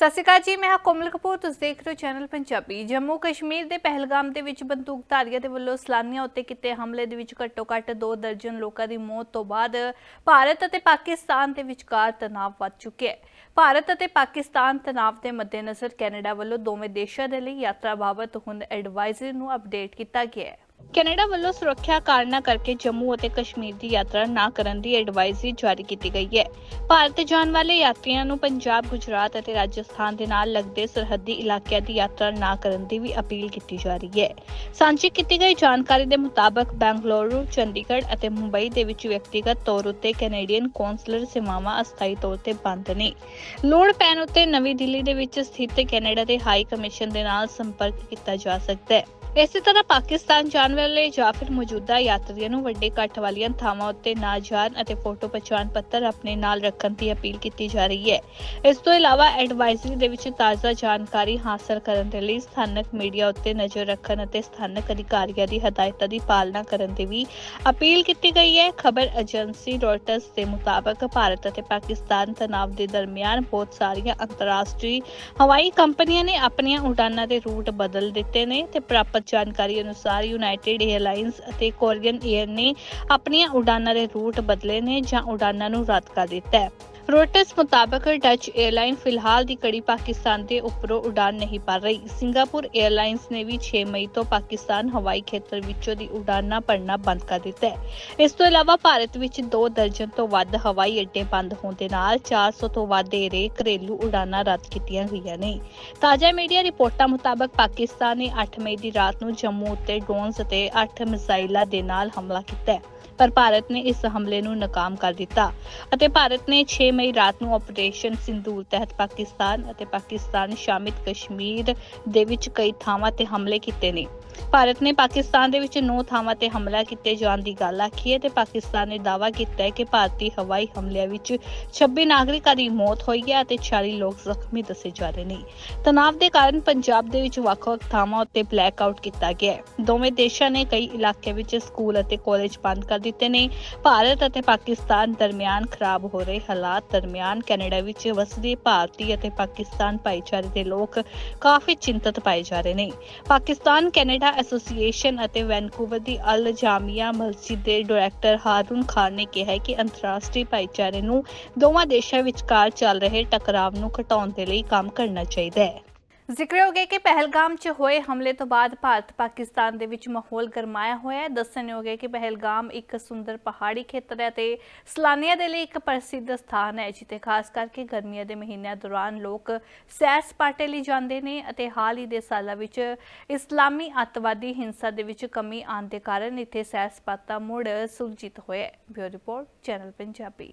ਸਤਿ ਸ਼੍ਰੀ ਅਕਾਲ ਜੀ, ਮੈਂ ਹਾਂ ਕੋਮਲ ਕਪੂਰ, ਤੁਸੀਂ ਦੇਖ ਰਹੇ ਹੋ ਚੈਨਲ ਪੰਜਾਬੀ। ਜੰਮੂ ਕਸ਼ਮੀਰ ਦੇ ਪਹਿਲਗਾਮ ਦੇ ਵਿੱਚ ਬੰਦੂਕਧਾਰੀਆਂ ਦੇ ਵੱਲੋਂ ਸਲਾਨੀਆਂ ਉੱਤੇ ਕੀਤੇ ਹਮਲੇ ਦੇ ਵਿੱਚ ਘੱਟੋ-ਘੱਟ 2 ਦਰਜਨ ਲੋਕਾਂ ਦੀ ਮੌਤ ਤੋਂ ਬਾਅਦ ਭਾਰਤ ਅਤੇ ਪਾਕਿਸਤਾਨ ਦੇ ਵਿਚਕਾਰ ਤਣਾਅ ਵੱਧ ਚੁੱਕਿਆ ਹੈ। ਭਾਰਤ ਅਤੇ ਪਾਕਿਸਤਾਨ ਤਣਾਅ ਦੇ ਮੱਦੇਨਜ਼ਰ ਕੈਨੇਡਾ ਵੱਲੋਂ ਦੋਵੇਂ ਦੇਸ਼ਾਂ ਦੇ ਲਈ ਯਾਤਰਾ ਬਾਬਤ ਹੁਣ ਐਡਵਾਈਜ਼ਰੀ ਨੂੰ ਅਪਡੇਟ ਕੀਤਾ ਗਿਆ ਹੈ। ਕੈਨੇਡਾ ਵੱਲੋਂ ਸੁਰੱਖਿਆ ਕਾਰਨਾਂ ਕਰਕੇ ਜੰਮੂ ਅਤੇ ਕਸ਼ਮੀਰ ਦੀ ਯਾਤਰਾ ਨਾ ਕਰਨ ਦੀ ਐਡਵਾਈਜ਼ਰੀ ਜਾਰੀ ਕੀਤੀ ਗਈ ਹੈ ਭਾਰਤ ਜਾਣ ਵਾਲੇ ਯਾਤਰੀਆਂ ਨੂੰ ਪੰਜਾਬ, ਗੁਜਰਾਤ ਅਤੇ ਰਾਜਸਥਾਨ ਦੇ ਨਾਲ ਲੱਗਦੇ ਸਰਹੱਦੀ ਇਲਾਕਿਆਂ ਦੀ ਯਾਤਰਾ ਨਾ ਕਰਨ ਦੀ ਵੀ ਅਪੀਲ ਕੀਤੀ ਜਾ ਰਹੀ ਹੈ। ਸਾਂਝੀ ਕੀਤੀ ਗਈ ਜਾਣਕਾਰੀ ਦੇ ਮੁਤਾਬਕ ਬੈਂਗਲੁਰੂ, ਚੰਡੀਗੜ੍ਹ ਅਤੇ ਮੁੰਬਈ ਦੇ ਵਿੱਚ ਵਿਅਕਤੀਗਤ ਤੌਰ ਉੱਤੇ ਕੈਨੇਡੀਅਨ ਕੌਂਸਲਰ ਸੇਵਾਵਾਂ ਅਸਥਾਈ ਤੌਰ ਤੇ ਬੰਦ ਨੇ। ਲੋੜ ਪੈਣ ਉੱਤੇ ਨਵੀਂ ਦਿੱਲੀ ਦੇ ਵਿੱਚ ਸਥਿਤ ਕੈਨੇਡਾ ਦੇ ਹਾਈ ਕਮਿਸ਼ਨ ਦੇ ਨਾਲ ਸੰਪਰਕ ਕੀਤਾ ਜਾ ਸਕਦਾ ਹੈ। ਇਸੇ ਤਰ੍ਹਾਂ ਪਾਕਿਸਤਾਨ ਜਾਣ ਵਾਲੇ ਜਾਂ ਫਿਰ ਮੌਜੂਦਾ ਯਾਤਰੀਆਂ ਨੂੰ ਵੱਡੇ ਇਕੱਠ ਵਾਲੀਆਂ ਥਾਵਾਂ ਉੱਤੇ ਨਾ ਜਾਣ ਅਤੇ ਫੋਟੋ ਪਛਾਣ ਪੱਤਰ ਆਪਣੇ ਨਾਲ ਰੱਖਣ ਦੀ ਅਪੀਲ ਕੀਤੀ ਜਾ ਰਹੀ ਹੈ। ਇਸ ਤੋਂ ਇਲਾਵਾ ਐਡਵਾਈਜ਼ਰੀ ਦੇ ਵਿੱਚ ਤਾਜ਼ਾ ਜਾਣਕਾਰੀ ਹਾਸਲ ਕਰਨ ਦੇ ਲਈ ਸਥਾਨਕ ਮੀਡੀਆ ਉੱਤੇ ਨਜ਼ਰ ਰੱਖਣ ਅਤੇ ਸਥਾਨਕ ਅਧਿਕਾਰੀਆਂ ਦੀ ਹਦਾਇਤਾਂ ਦੀ ਪਾਲਣਾ ਕਰਨ ਦੀ ਵੀ ਅਪੀਲ ਕੀਤੀ ਗਈ ਹੈ। ਖਬਰ ਏਜੰਸੀ ਰੋਇਟਰਸ ਦੇ ਮੁਤਾਬਕ ਭਾਰਤ ਅਤੇ ਪਾਕਿਸਤਾਨ ਤਣਾਅ ਦੇ ਦਰਮਿਆਨ ਬਹੁਤ ਸਾਰੀਆਂ ਅੰਤਰਰਾਸ਼ਟਰੀ ਹਵਾਈ ਕੰਪਨੀਆਂ ਨੇ ਆਪਣੀਆਂ ਉਡਾਨਾਂ ਦੇ ਰੂਟ ਬਦਲ ਦਿੱਤੇ ਨੇ ਤੇ ਪ੍ਰਾਪਤ ਜਾਣਕਾਰੀ ਅਨੁਸਾਰ ਯੂਨਾਈਟਿਡ 에ਅਰਲਾਈਨਸ ਅਤੇ ਕੋਰੀਅਨ 에ਅਰ ਨੇ ਆਪਣੀਆਂ ਉਡਾਨਾਂ ਦੇ ਰੂਟ ਬਦਲੇ ਨੇ ਜਾਂ ਉਡਾਨਾਂ ਨੂੰ ਰੱਦ ਕਰ ਦਿੱਤਾ ਹੈ। ਰੋਟਸ ਮੁਤਾਬਕ ਡੱਚ 에ਅਰਲਾਈਨ ਫਿਲਹਾਲ ਦੀ ਕੜੀ ਪਾਕਿਸਤਾਨ ਦੇ ਉੱਪਰੋਂ ਉਡਾਨ ਨਹੀਂ ਭਰ ਰਹੀ। ਸਿੰਗਾਪੁਰ 에ਅਰਲਾਈਨਸ ਨੇ ਵੀ 6 ਮਈ ਤੋਂ ਪਾਕਿਸਤਾਨ ਹਵਾਈ ਖੇਤਰ ਵਿੱਚੋਂ ਦੀ ਉਡਾਨਾਂ ਭਰਨਾ ਬੰਦ ਕਰ ਦਿੱਤਾ ਹੈ। ਇਸ ਤੋਂ ਇਲਾਵਾ ਭਾਰਤ ਵਿੱਚ 2 ਦਰਜਨ ਤੋਂ ਵੱਧ ਹਵਾਈ ਅੱਡੇ ਬੰਦ ਹੋਣ ਦੇ ਨਾਲ 400 ਤੋਂ ਵੱਧ ਏਰੇ ਘਰੇਲੂ ਉਡਾਨਾਂ ਰੱਦ ਕੀਤੀਆਂ ਗਈਆਂ ਨੇ। ਤਾਜ਼ਾ ਮੀਡੀਆ ਰਿਪੋਰਟਾਂ ਮੁਤਾਬਕ ਪਾਕਿਸਤਾਨ ਨੇ 8 ਮਈ ਦੀ ਰਾਤ ਨੂੰ ਜੰਮੂ ਉੱਤੇ ਡਰੋਨਸ ਅਤੇ 8 ਮਿਜ਼ਾਈਲਾਂ ਦੇ ਨਾਲ ਹਮਲਾ ਕੀਤਾ ਹੈ। ਪਰ ਭਾਰਤ ਨੇ ਇਸ ਹਮਲੇ ਨੂੰ ਨਾਕਾਮ ਕਰ ਦਿੱਤਾ ਅਤੇ ਭਾਰਤ ਨੇ 6 ਮਈ ਰਾਤ ਨੂੰ ਆਪਰੇਸ਼ਨ ਸਿੰਦੂਰ ਤਹਿਤ ਪਾਕਿਸਤਾਨ ਅਤੇ ਪਾਕਿਸਤਾਨ ਸ਼ਾਮਿਤ ਕਸ਼ਮੀਰ ਦੇ ਵਿੱਚ ਕਈ ਥਾਵਾਂ ਤੇ ਹਮਲੇ ਕੀਤੇ ਨੇ। ਭਾਰਤ ਨੇ ਪਾਕਿਸਤਾਨ ਦੇ ਵਿੱਚ 9 ਥਾਵਾਂ ਤੇ ਹਮਲਾ ਕੀਤੇ ਜਾਣ ਦੀ ਗੱਲ ਆਖੀ ਹੈ ਤੇ ਪਾਕਿਸਤਾਨ ਨੇ ਦਾਅਵਾ ਕੀਤਾ ਹੈ ਕਿ ਭਾਰਤੀ ਹਵਾਈ ਹਮਲਿਆਂ ਵਿੱਚ 26 ਨਾਗਰਿਕਾਂ ਦੀ ਮੌਤ ਹੋਈ ਹੈ ਅਤੇ 40 ਲੋਕ ਜ਼ਖਮੀ ਦੱਸੇ ਜਾ ਰਹੇ ਨੇ। ਤਣਾਅ ਦੇ ਕਾਰਨ ਪੰਜਾਬ ਦੇ ਵਿੱਚ ਵੱਖ-ਵੱਖ ਥਾਵਾਂ ਉੱਤੇ ਬਲੈਕ ਆਊਟ ਕੀਤਾ ਗਿਆ ਹੈ। ਦੋਵੇਂ ਦੇਸ਼ਾਂ ਨੇ ਕਈ ਇਲਾਕਿਆਂ ਵਿੱਚ ਸਕੂਲ ਅਤੇ ਕਾਲਜ ਬੰਦ ਕਰ ਦਿੱਤੇ ਨੇ। ਭਾਰਤ ਅਤੇ ਪਾਕਿਸਤਾਨ ਦਰਮਿਆਨ ਖਰਾਬ ਹੋ ਰਹੇ ਹਾਲਾਤ ਦਰਮਿਆਨ ਕੈਨੇਡਾ ਵਿੱਚ ਵਸਦੇ ਭਾਰਤੀ ਅਤੇ ਪਾਕਿਸਤਾਨ ਭਾਈਚਾਰੇ ਦੇ ਲੋਕ ਕਾਫੀ ਚਿੰਤਤ ਪਾਏ ਜਾ ਰਹੇ ਨੇ। ਪਾਕਿਸਤਾਨ ਕੈਨੇਡਾ ਐਸੋਸੀਏਸ਼ਨ ਅਤੇ ਵੈਨਕੂਵਰ ਦੀ ਅਲ ਜਾਮੀਆ ਮਸਜਿਦ ਦੇ ਡਾਇਰੈਕਟਰ ਹਾਰੂਨ ਖਾਨ ਨੇ ਕਿਹਾ ਹੈ ਕਿ ਅੰਤਰਰਾਸ਼ਟਰੀ ਭਾਈਚਾਰੇ ਨੂੰ ਦੋਵਾਂ ਦੇਸ਼ਾਂ ਵਿਚਕਾਰ ਚੱਲ ਰਹੇ ਟਕਰਾਵ ਨੂੰ ਘਟਾਉਣ ਦੇ ਲਈ ਕੰਮ ਕਰਨਾ ਚਾਹੀਦਾ ਹੈ। ਜ਼ਿਕਰਯੋਗ ਹੈ ਕਿ ਪਹਿਲਗਾਮ 'ਚ ਹੋਏ ਹਮਲੇ ਤੋਂ ਬਾਅਦ ਭਾਰਤ ਪਾਕਿਸਤਾਨ ਦੇ ਵਿੱਚ ਮਾਹੌਲ ਗਰਮਾਇਆ ਹੋਇਆ ਹੈ। ਦੱਸਣਯੋਗ ਹੈ ਕਿ ਪਹਿਲਗਾਮ ਇੱਕ ਸੁੰਦਰ ਪਹਾੜੀ ਖੇਤਰ ਹੈ ਤੇ ਸੈਲਾਨੀਆਂ ਦੇ ਲਈ ਇੱਕ ਪ੍ਰਸਿੱਧ ਸਥਾਨ ਹੈ, ਜਿੱਥੇ ਖਾਸ ਕਰਕੇ ਗਰਮੀਆਂ ਦੇ ਮਹੀਨਿਆਂ ਦੌਰਾਨ ਲੋਕ ਸੈਰ ਸਪਾਟੇ ਲਈ ਜਾਂਦੇ ਨੇ ਅਤੇ ਹਾਲ ਹੀ ਦੇ ਸਾਲਾਂ ਵਿੱਚ ਇਸਲਾਮੀ ਅੱਤਵਾਦੀ ਹਿੰਸਾ ਦੇ ਵਿੱਚ ਕਮੀ ਆਉਣ ਦੇ ਕਾਰਨ ਇੱਥੇ ਸੈਰ ਸਪਾਟਾ ਮੁੜ ਸੁਲਝਿਤ ਹੋਇਆ ਹੈ। Bureau report, channel Punjabi.